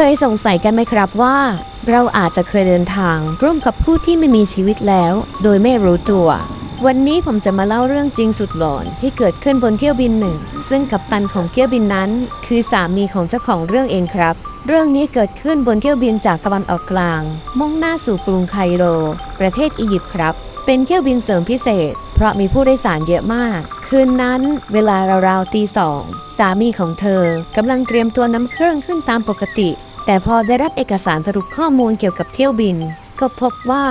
เคยสงสัยกันไหมครับว่า เราอาจจะเคยเดินทางร่วมกับผู้ที่ไม่มีชีวิตแล้ว โดยไม่รู้ตัว วันนี้ผมจะมาเล่าเรื่องจริงสุดหลอนที่เกิดขึ้นบนเที่ยวบินหนึ่ง ซึ่งกัปตันของเที่ยวบินนั้น คือสามีของเจ้าของเรื่องเองครับ เรื่องนี้เกิดขึ้นบนเที่ยวบินจากตะวันออกกลาง มุ่งหน้าสู่กรุงไคโร ประเทศอียิปต์ครับ เป็นเที่ยวบินเสริมพิเศษ เพราะมีผู้โดยสารเยอะมาก คืนนั้น เวลาราวๆตีสองสามีของเธอกำลังเตรียมตัวนำเครื่องขึ้นตามปกติ แต่พอได้รับเอกสารสรุปข้อมูลเกี่ยวกับเที่ยวบิน ก็พบว่า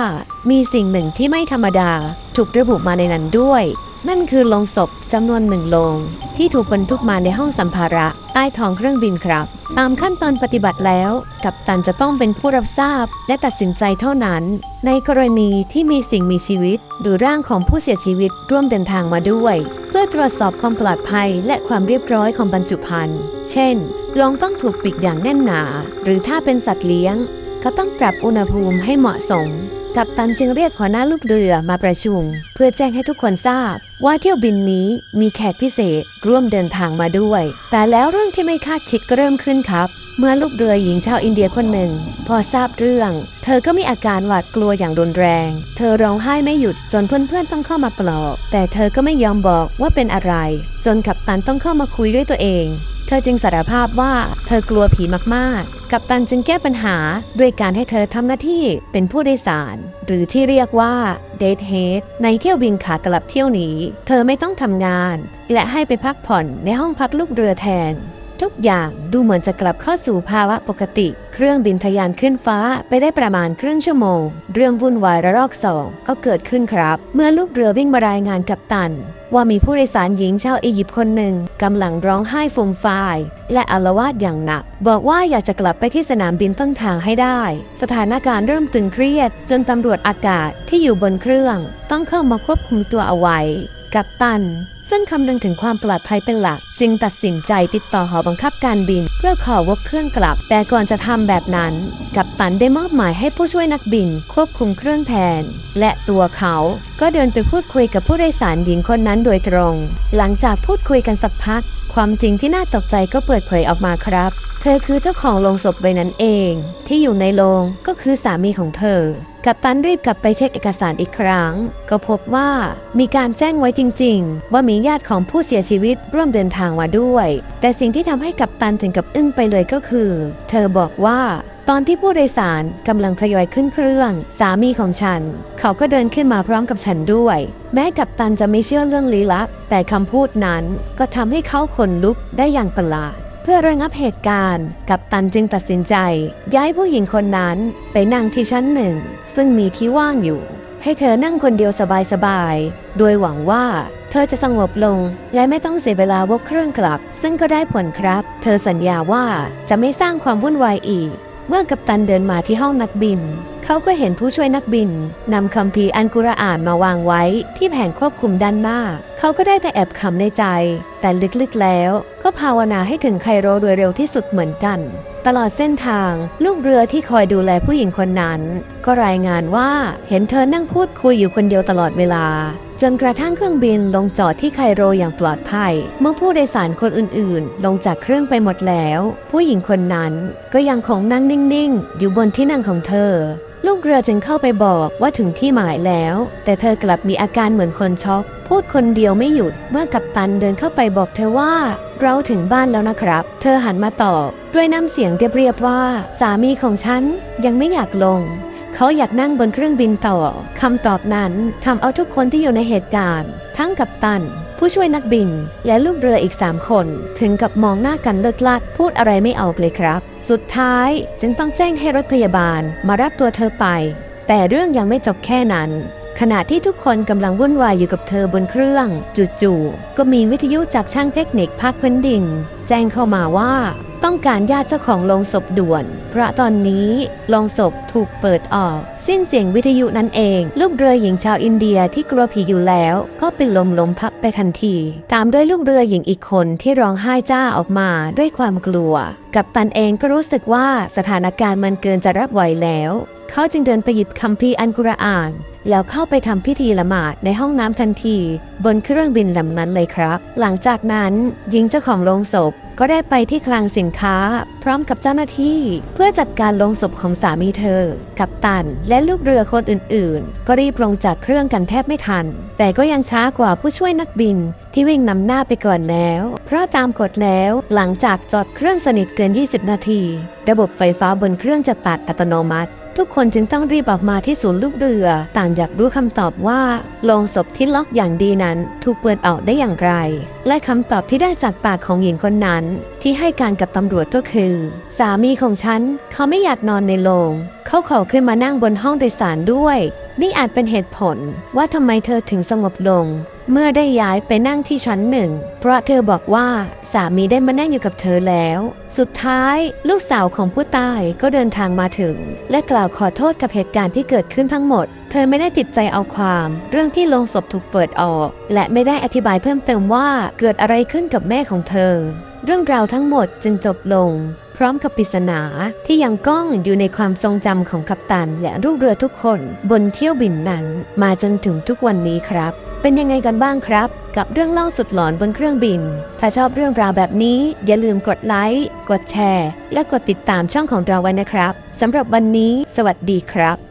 มีสิ่งหนึ่งที่ไม่ธรรมดาถูกระบุมาในนั้นด้วย นั่นคือโลงศพจำนวนหนึ่งโลง ที่ถูกบรรทุกมาในห้องสัมภาระใต้ท้องเครื่องบินครับ ตามขั้นตอนปฏิบัติแล้ว กัปตันจะต้องเป็นผู้รับทราบ และตัดสินใจเท่านั้น ในกรณีที่มีสิ่งมีชีวิต หรือร่างของผู้เสียชีวิตร่วมเดินทางมาด้วย เพื่อตรวจสอบความปลอดภัยและความเรียบร้อยของบรรจุภัณฑ์เช่นโลงต้องถูกปิดอย่างแน่นหนา หรือถ้าเป็นสัตว์เลี้ยง ก็ต้องปรับอุณหภูมิให้เหมาะสมกัปตันจึงเรียกหัวหน้าลูกเรือมาประชุม เพื่อแจ้งให้ทุกคนทราบ ว่าเที่ยวบินนี้มีแขกพิเศษร่วมเดินทางมาด้วย แต่แล้วเรื่องที่ไม่คาดคิดก็เริ่มขึ้นครับ เมื่อลูกเรือหญิงชาวอินเดียคนหนึ่ง พอทราบเรื่อง เธอก็มีอาการหวาดกลัวอย่างรุนแรง เธอร้องไห้ไม่หยุดจนเพื่อนๆต้องเข้ามาปลอบ แต่เธอก็ไม่ยอมบอกว่าเป็นอะไร จนกัปตันต้องเข้ามาคุยด้วยตัวเอง เธอจึงสารภาพว่าเธอกลัวผีมากๆ กัปตันจึงแก้ปัญหาด้วยการให้เธอทำหน้าที่เป็นผู้โดยสาร หรือที่เรียกว่า Date Head ในเที่ยวบินขากลับเที่ยวนี้ เธอไม่ต้องทำงาน และให้ไปพักผ่อนในห้องพักลูกเรือแทน ทุกอย่างดูเหมือนจะกลับเข้าสู่ภาวะปกติ เครื่องบินทะยานขึ้นฟ้าไปได้ประมาณครึ่งชั่วโมง เรื่องวุ่นวายระลอกสองก็เกิดขึ้นครับ เมื่อลูกเรือวิ่งมารายงานกับตัน ว่ามีผู้โดยสารหญิงชาวอียิปต์คนหนึ่งกำลังร้องไห้ฟูมฟาย และอาลวาดอย่างหนัก บอกว่าอยากจะกลับไปที่สนามบินต้นทางให้ได้ สถานการณ์เริ่มตึงเครียด จนตำรวจอากาศที่อยู่บนเครื่อง ต้องเข้ามาควบคุมตัวเอาไว้ กับตัน ซึ่งคำนึงถึงความปลอดภัยเป็นหลัก จึงตัดสินใจติดต่อหอบังคับการบิน เพื่อขอวกเครื่องกลับ แต่ก่อนจะทำแบบนั้น กัปตันได้มอบหมายให้ผู้ช่วยนักบิน ควบคุมเครื่องแทน และตัวเขาก็เดินไปพูดคุยกับผู้โดยสารหญิงคนนั้นโดยตรง หลังจากพูดคุยกันสักพัก ความจริงที่น่าตกใจก็เปิดเผยออกมาครับ เธอคือเจ้าของโลงศพใบนั้นเอง ที่อยู่ในโลงก็คือสามีของเธอ กัปตันรีบกลับไปเช็คเอกสารอีกครั้ง ก็พบว่ามีการแจ้งไว้จริง ๆ ว่ามีญาติของผู้เสียชีวิตร่วมเดินทางมาด้วย แต่สิ่งที่ทำให้กัปตันถึงกับอึ้งไปเลยก็คือ เธอบอกว่าตอนที่ผู้โดยสารกำลังทยอยขึ้นเครื่อง สามีของฉัน เขาก็เดินขึ้นมาพร้อมกับฉันด้วย แม้กัปตันจะไม่เชื่อเรื่องลี้ลับ แต่คำพูดนั้นก็ทำให้เขาขนลุกได้อย่างประหลาด พื่อระงับเหตุการณ์ กัปตันจึงตัดสินใจ ย้ายผู้หญิงคนนั้นไปนั่งที่ชั้นหนึ่ง ซึ่งมีที่ว่างอยู่ ให้เธอนั่งคนเดียวสบายๆ โดยหวังว่าเธอจะสงบลง และไม่ต้องเสียเวลาวกเครื่องกลับ ซึ่งก็ได้ผลครับ เธอสัญญาว่าจะไม่สร้างความวุ่นวายอีก เมื่อกัปตันเดินมาที่ห้องนักบิน เขาก็เห็นผู้ช่วยนักบินนำคัมภีร์อันกุรอานมาวางไว้ที่แผงควบคุมด้านหน้า เขาก็ได้แต่แอบขำในใจ แต่ลึกๆแล้ว ก็ภาวนาให้ถึงไคโรโดยเร็วที่สุดเหมือนกัน ตลอดเส้นทาง ลูกเรือที่คอยดูแลผู้หญิงคนนั้น ก็รายงานว่าเห็นเธอนั่งพูดคุยอยู่คนเดียวตลอดเวลา จนกระทั่งเครื่องบินลงจอดที่ไคโรอย่างปลอดภัย เมื่อผู้โดยสารคนอื่นๆ ลงจากเครื่องไปหมดแล้ว ผู้หญิงคนนั้นก็ยังคงนั่งนิ่งๆ อยู่บนที่นั่งของเธอ ลูกเรือจึงเข้าไปบอกว่าถึงที่หมายแล้ว แต่เธอกลับมีอาการเหมือนคนช็อก พูดคนเดียวไม่หยุด เมื่อกัปตันเดินเข้าไปบอกเธอว่า เราถึงบ้านแล้วนะครับ เธอหันมาตอบ ด้วยน้ำเสียงเรียบๆว่า สามีของฉันยังไม่อยากลง เขาอยากนั่งบนเครื่องบินต่อคำตอบนั้นทำเอาทุกคนที่อยู่ในเหตุการณ์ ทั้งกัปตัน ผู้ช่วยนักบิน และลูกเรืออีก 3 คน ถึงกับมองหน้ากันเลิกลักพูดอะไรไม่ออกเลยครับ สุดท้ายจึงต้องแจ้งให้รถพยาบาลมารับตัวเธอไป แต่เรื่องยังไม่จบแค่นั้นขณะที่ทุกคนกำลังวุ่นวายอยู่กับเธอบนเครื่อง จู่ๆก็มีวิทยุจากช่างเทคนิคภาคพื้นดิน แจ้งเข้ามาว่า ต้องการญาติเจ้าของโลงศพด่วน เพราะตอนนี้โลงศพถูกเปิดออก สิ้นเสียงวิทยุนั่นเอง ลูกเรือหญิงชาวอินเดียที่กลัวผีอยู่แล้ว ก็เป็นลมล้มพับไปทันที ตามด้วยลูกเรือหญิงอีกคนที่ร้องไห้จ้าออกมาด้วยความกลัว กับตันเองก็รู้สึกว่าสถานการณ์มันเกินจะรับไหวแล้ว เขาจึงเดินไปหยิบคัมภีร์อันกุรอาน แล้วเข้าไปทำพิธีละหมาดในห้องน้ำทันที บนเครื่องบินลำนั้นเลยครับ หลังจากนั้นหญิงเจ้าของโรงศพก็ได้ไปที่คลังสินค้า พร้อมกับเจ้าหน้าที่ เพื่อจัดการโลงศพของสามีเธอ กับตันและลูกเรือคนอื่นๆ ก็รีบลงจากเครื่องกันแทบไม่ทัน แต่ก็ยังช้ากว่าผู้ช่วยนักบิน ที่วิ่งนำหน้าไปก่อนแล้ว เพราะตามกฎแล้วหลังจากจอดเครื่องสนิทเกิน 20 นาที ระบบไฟฟ้าบนเครื่องจะตัดอัตโนมัติ ทุกคนจึงต้องรีบออกมาที่ศูนย์ลูกเรือ ต่างอยากรู้คำตอบว่าโลงศพที่ล็อกอย่างดีนั้น ถูกเปิดออกได้อย่างไร และคำตอบที่ได้จากปากของหญิงคนนั้น ที่ให้การกับตำรวจก็คือ สามีของฉัน เขาไม่อยากนอนในโรงเขาขอขึ้นมานั่งบนห้องโดยสารด้วย นี่อาจเป็นเหตุผลว่าทำไมเธอถึงสงบลง เมื่อได้ย้ายไปนั่งที่ชั้นหนึ่ง เพราะเธอบอกว่าสามีได้มานั่งอยู่กับเธอแล้ว สุดท้ายลูกสาวของผู้ตายก็เดินทางมาถึง และกล่าวขอโทษกับเหตุการณ์ที่เกิดขึ้นทั้งหมด เธอไม่ได้ติดใจเอาความ เรื่องที่โลงศพถูกเปิดออก และไม่ได้อธิบายเพิ่มเติมว่าเกิดอะไรขึ้นกับแม่ของเธอ เรื่องราวทั้งหมดจึงจบลง พร้อมกับปริศนาที่ยังก้องอยู่ในความทรงจำของกัปตัน และลูกเรือทุกคน บนเที่ยวบินนั้น มาจนถึงทุกวันนี้ครับ เป็นยังไงกันบ้างครับ กับเรื่องเล่าสุดหลอนบนเครื่องบิน ถ้าชอบเรื่องราวแบบนี้ อย่าลืมกดไลค์กดแชร์ และกดติดตามช่องของเราไว้นะครับสำหรับวันนี้ สวัสดีครับ